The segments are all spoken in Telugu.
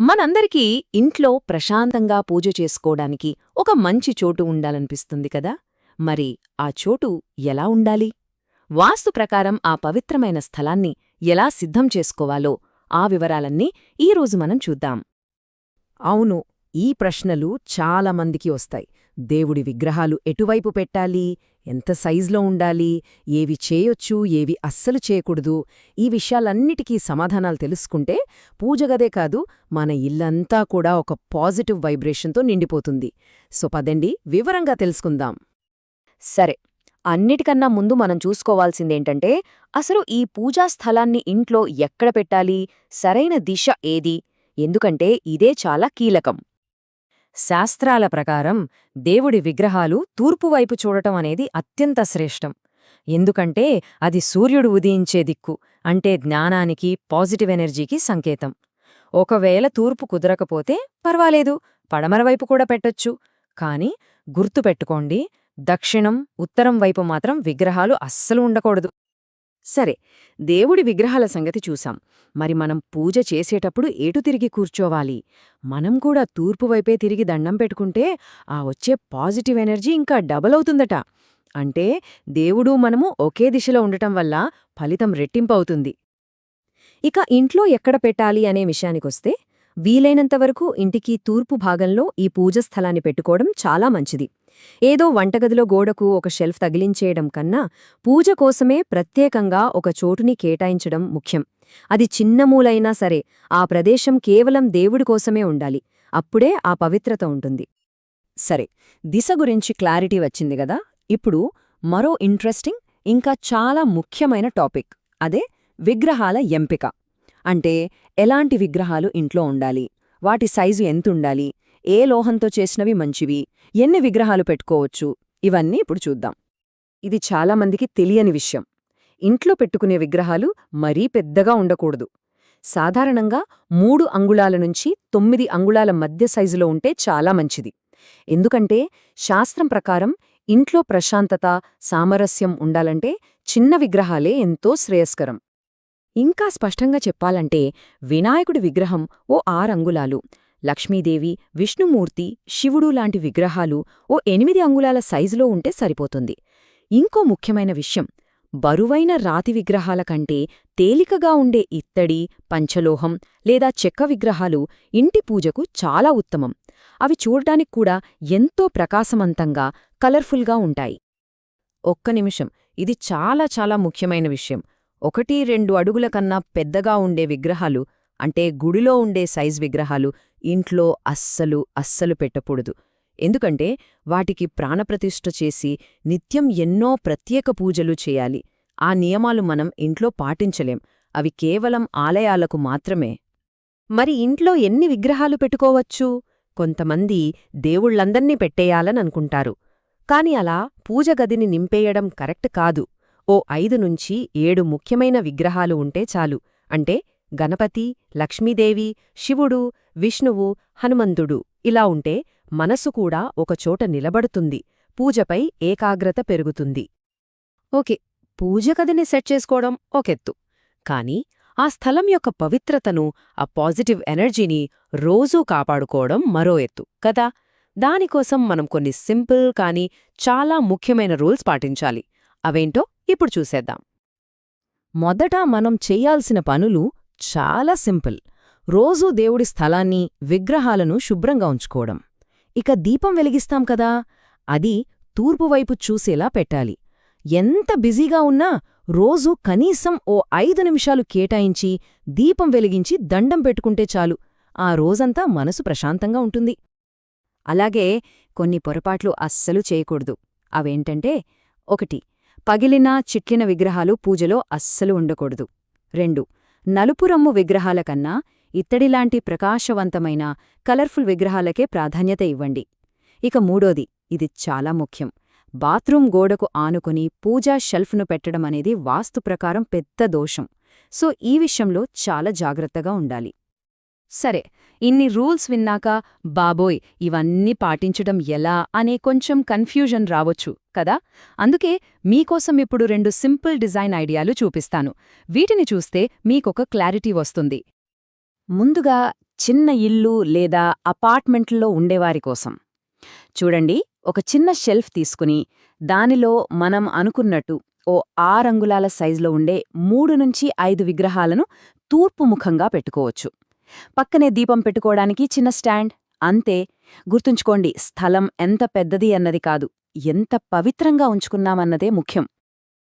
మనందరికీ ఇంట్లో ప్రశాంతంగా పూజ చేసుకోవడానికి ఒక మంచి చోటు ఉండాలనిపిస్తుంది కదా? మరి ఆ చోటు ఎలా ఉండాలి? వాస్తు ప్రకారం ఆ పవిత్రమైన స్థలాన్ని ఎలా సిద్ధం చేసుకోవాలో ఆ వివరాలన్నీ ఈరోజు మనం చూద్దాం. అవును ఈ ప్రశ్నలు చాలా మందికి వస్తాయి. దేవుడి విగ్రహాలు ఎటువైపు పెట్టాలి? ఎంత సైజులో ఉండాలి ఏవి చేయొచ్చు ఏవి అస్సలు చేయకూడదు ఈ విషయాలన్నిటికీ సమాధానాలు తెలుసుకుంటే పూజగదే కాదు మన ఇల్లంతా కూడా ఒక పాజిటివ్ వైబ్రేషన్తో నిండిపోతుంది. సో పదండి వివరంగా తెలుసుకుందాం. సరే అన్నిటికన్నా ముందు మనం చూసుకోవాల్సిందేంటంటే అసలు ఈ పూజా స్థలాన్ని ఇంట్లో ఎక్కడ పెట్టాలి సరైన దిశ ఏది? ఎందుకంటే ఇదే చాలా కీలకం. శాస్త్రాల ప్రకారం దేవుడి విగ్రహాలు తూర్పువైపు చూడటం అనేది అత్యంత శ్రేష్టం. ఎందుకంటే అది సూర్యుడు ఉదయించే దిక్కు అంటే జ్ఞానానికి పాజిటివ్ ఎనర్జీకి సంకేతం. ఒకవేళ తూర్పు కుదరకపోతే పర్వాలేదు పడమరవైపు కూడా పెట్టొచ్చు. కాని గుర్తుపెట్టుకోండి దక్షిణం ఉత్తరం వైపు మాత్రం విగ్రహాలు అస్సలు ఉండకూడదు. సరే దేవుడి విగ్రహాల సంగతి చూశాం. మరి మనం పూజ చేసేటప్పుడు ఏటు తిరిగి కూర్చోవాలి? మనం కూడా తూర్పువైపే తిరిగి దండం పెట్టుకుంటే ఆ వచ్చే పాజిటివ్ ఎనర్జీ ఇంకా డబల్ అవుతుందట. అంటే దేవుడు మనము ఒకే దిశలో ఉండటం వల్ల ఫలితం రెట్టింపవుతుంది. ఇక ఇంట్లో ఎక్కడ పెట్టాలి అనే విషయానికొస్తే వీలైనంతవరకు ఇంటికి తూర్పు భాగంలో ఈ పూజ స్థలాన్ని పెట్టుకోవడం చాలా మంచిది. ఏదో వంటగదిలో గోడకు ఒక షెల్ఫ్ తగిలించేయడం కన్నా పూజ కోసమే ప్రత్యేకంగా ఒక చోటుని కేటాయించడం ముఖ్యం. అది చిన్న మూలైనా సరే ఆ ప్రదేశం కేవలం దేవుడి కోసమే ఉండాలి. అప్పుడే ఆ పవిత్రత ఉంటుంది. సరే దిశ గురించి క్లారిటీ వచ్చింది గదా ఇప్పుడు మరో ఇంట్రెస్టింగ్ ఇంకా చాలా ముఖ్యమైన టాపిక్. అదే విగ్రహాల ఎంపిక. అంటే ఎలాంటి విగ్రహాలు ఇంట్లో ఉండాలి? వాటి సైజు ఎంతుండాలి? ఏ లోహంతో చేసినవి మంచివి ఎన్ని విగ్రహాలు పెట్టుకోవచ్చు ఇవన్నీ ఇప్పుడు చూద్దాం. ఇది చాలామందికి తెలియని విషయం. ఇంట్లో పెట్టుకునే విగ్రహాలు మరీ పెద్దగా ఉండకూడదు. సాధారణంగా మూడు అంగుళాల నుంచి తొమ్మిది అంగుళాల మధ్య సైజులో ఉంటే చాలా మంచిది. ఎందుకంటే శాస్త్రం ప్రకారం ఇంట్లో ప్రశాంతత సామరస్యం ఉండాలంటే చిన్న విగ్రహాలే ఎంతో శ్రేయస్కరం. ఇంకా స్పష్టంగా చెప్పాలంటే వినాయకుడి విగ్రహం ఓ ఆరంగుళాలు. లక్ష్మీదేవి విష్ణుమూర్తి శివుడు లాంటి విగ్రహాలు ఓ ఎనిమిది అంగుళాల సైజులో ఉంటే సరిపోతుంది. ఇంకో ముఖ్యమైన విషయం బరువైన రాతి విగ్రహాల కంటే తేలికగా ఉండే ఇత్తడి పంచలోహం లేదా చెక్క విగ్రహాలు ఇంటి పూజకు చాలా ఉత్తమం. అవి చూడటానికి కూడా ఎంతో ప్రకాశమంతంగా కలర్ఫుల్గా ఉంటాయి. ఒక్క నిమిషం ఇది చాలా చాలా ముఖ్యమైన విషయం. ఒకటి రెండు అడుగుల కన్నా పెద్దగా ఉండే విగ్రహాలు అంటే గుడిలో ఉండే సైజ్ విగ్రహాలు ఇంట్లో అస్సలు అస్సలు పెట్టకూడదు. ఎందుకంటే వాటికి ప్రాణప్రతిష్ఠ చేసి నిత్యం ఎన్నో ప్రత్యేక పూజలు చేయాలి. ఆ నియమాలు మనం ఇంట్లో పాటించలేం. అవి కేవలం ఆలయాలకు మాత్రమే. మరి ఇంట్లో ఎన్ని విగ్రహాలు పెట్టుకోవచ్చు? కొంతమంది దేవుళ్ళందర్నీ పెట్టేయాలననుకుంటారు. కాని అలా పూజగదిని నింపేయడం కరెక్ట్ కాదు. ఓ ఐదు నుంచి ఏడు ముఖ్యమైన విగ్రహాలు ఉంటే చాలు. అంటే గణపతి లక్ష్మీదేవి శివుడు విష్ణువు హనుమంతుడు. ఇలా ఉంటే మనసు కూడా ఒకచోట నిలబడుతుంది. పూజపై ఏకాగ్రత పెరుగుతుంది. ఓకే పూజగదిని సెట్ చేసుకోవడం ఒకెత్తు కాని ఆ స్థలం యొక్క పవిత్రతను ఆ పాజిటివ్ ఎనర్జీని రోజూ కాపాడుకోవడం మరో ఎత్తు కదా? దానికోసం మనం కొన్ని సింపుల్ కాని చాలా ముఖ్యమైన రూల్స్ పాటించాలి. అవేంటో ఇప్పుడు చూసేద్దాం. మొదట మనం చెయ్యాల్సిన పనులు చాలా సింపుల్. రోజూ దేవుడి స్థలాన్ని విగ్రహాలను శుభ్రంగా ఉంచుకోవడం. ఇక దీపం వెలిగిస్తాం కదా? అది తూర్పువైపు చూసేలా పెట్టాలి. ఎంత బిజీగా ఉన్నా రోజూ కనీసం ఓ ఐదు నిమిషాలు కేటాయించి దీపం వెలిగించి దండం పెట్టుకుంటే చాలు. ఆ రోజంతా మనసు ప్రశాంతంగా ఉంటుంది. అలాగే కొన్ని పొరపాట్లు అస్సలు చేయకూడదు. అవేంటంటే ఒకటి పగిలిన చిట్లిన విగ్రహాలు పూజలో అస్సలు ఉండకూడదు. రెండు నలుపురమ్ము విగ్రహాల కన్నా ఇత్తడిలాంటి ప్రకాశవంతమైన కలర్ఫుల్ విగ్రహాలకే ప్రాధాన్యత ఇవ్వండి. ఇక మూడోది ఇది చాలా ముఖ్యం. బాత్రూం గోడకు ఆనుకుని పూజా షెల్ఫ్ను పెట్టడం అనేది వాస్తు ప్రకారం పెద్ద దోషం. సో ఈ విషయంలో చాలా జాగ్రత్తగా ఉండాలి. సరే ఇన్ని రూల్స్ విన్నాక బాబోయ్ ఇవన్నీ పాటించడం ఎలా అనే కొంచెం కన్ఫ్యూజన్ రావచ్చు కదా? అందుకే మీకోసం ఇప్పుడు రెండు సింపుల్ డిజైన్ ఐడియాలు చూపిస్తాను. వీటిని చూస్తే మీకొక క్లారిటీ వస్తుంది. ముందుగా చిన్న ఇల్లు లేదా అపార్ట్మెంట్లో ఉండేవారి కోసం. చూడండి ఒక చిన్న షెల్ఫ్ తీసుకుని దానిలో మనం అనుకున్నట్టు ఓ ఆరంగుళాల సైజులో ఉండే మూడు నుంచి ఐదు విగ్రహాలను తూర్పుముఖంగా పెట్టుకోవచ్చు. పక్కనే దీపం పెట్టుకోవడానికి చిన్న స్టాండ్. అంతే గుర్తుంచుకోండి స్థలం ఎంత పెద్దది అన్నది కాదు ఎంత పవిత్రంగా ఉంచుకున్నామన్నదే ముఖ్యం.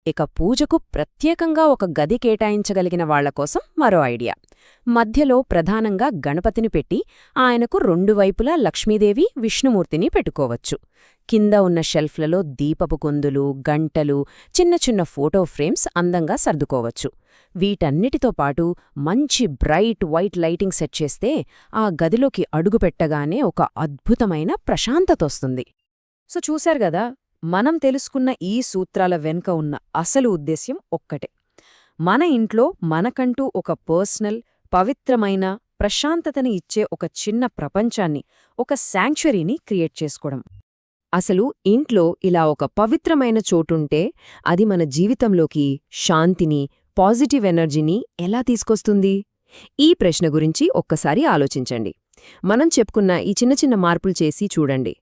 ఇక పూజకు ప్రత్యేకంగా ఒక గది కేటాయించగలిగిన వాళ్ళకోసం మరో ఐడియా. మధ్యలో ప్రధానంగా గణపతిని పెట్టి ఆయనకు రెండు వైపులా లక్ష్మీదేవి విష్ణుమూర్తిని పెట్టుకోవచ్చు. కింద ఉన్న షెల్ఫ్లలో దీపపు కుందులు గంటలు చిన్న చిన్న ఫోటో ఫ్రేమ్స్ అందంగా సర్దుకోవచ్చు. వీటన్నిటితో పాటు మంచి బ్రైట్ వైట్ లైటింగ్ సెట్ చేస్తే ఆ గదిలోకి అడుగుపెట్టగానే ఒక అద్భుతమైన ప్రశాంతతొస్తుంది సో చూశారు గదా మనం తెలుసుకున్న ఈ సూత్రాల వెనుక ఉన్న అసలు ఉద్దేశ్యం ఒక్కటే. మన ఇంట్లో మనకంటూ ఒక పర్సనల్ పవిత్రమైన ప్రశాంతతని ఇచ్చే ఒక చిన్న ప్రపంచాన్ని ఒక శాంక్చురీని క్రియేట్ చేసుకోవడం. అసలు ఇంట్లో ఇలా ఒక పవిత్రమైన చోటుంటే అది మన జీవితంలోకి శాంతిని పాజిటివ్ ఎనర్జీని ఎలా తీసుకొస్తుంది? ఈ ప్రశ్న గురించి ఒక్కసారి ఆలోచించండి. మనం చెప్పుకున్న ఈ చిన్న చిన్న మార్పులు చేసి చూడండి.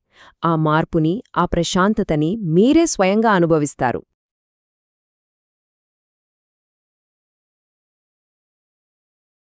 ఆ మార్పుని ఆ ప్రశాంతతని మీరే స్వయంగా అనుభవిస్తారు.